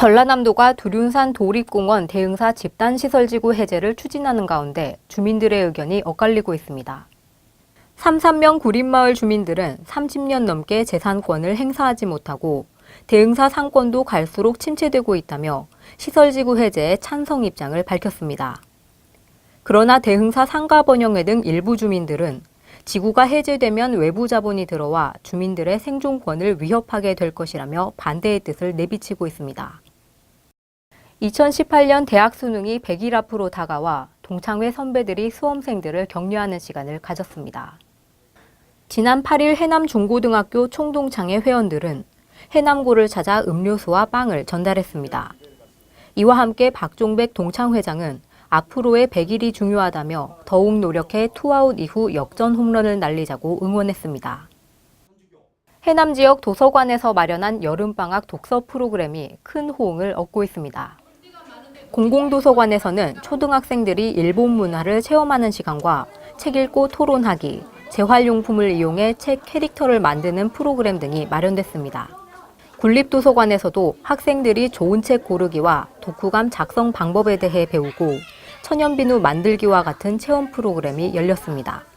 전라남도가 두륜산 도립공원 대응사 집단시설지구 해제를 추진하는 가운데 주민들의 의견이 엇갈리고 있습니다. 삼산면 구림마을 주민들은 30년 넘게 재산권을 행사하지 못하고 대응사 상권도 갈수록 침체되고 있다며 시설지구 해제에 찬성 입장을 밝혔습니다. 그러나 대흥사 상가 번영회 등 일부 주민들은 지구가 해제되면 외부 자본이 들어와 주민들의 생존권을 위협하게 될 것이라며 반대의 뜻을 내비치고 있습니다. 2018년 대학 수능이 100일 앞으로 다가와 동창회 선배들이 수험생들을 격려하는 시간을 가졌습니다. 지난 8일 해남 중고등학교 총동창회 회원들은 해남고를 찾아 음료수와 빵을 전달했습니다. 이와 함께 박종백 동창회장은 앞으로의 100일이 중요하다며 더욱 노력해 투아웃 이후 역전 홈런을 날리자고 응원했습니다. 해남 지역 도서관에서 마련한 여름방학 독서 프로그램이 큰 호응을 얻고 있습니다. 공공도서관에서는 초등학생들이 일본 문화를 체험하는 시간과 책 읽고 토론하기, 재활용품을 이용해 책 캐릭터를 만드는 프로그램 등이 마련됐습니다. 군립도서관에서도 학생들이 좋은 책 고르기와 독후감 작성 방법에 대해 배우고 천연비누 만들기와 같은 체험 프로그램이 열렸습니다.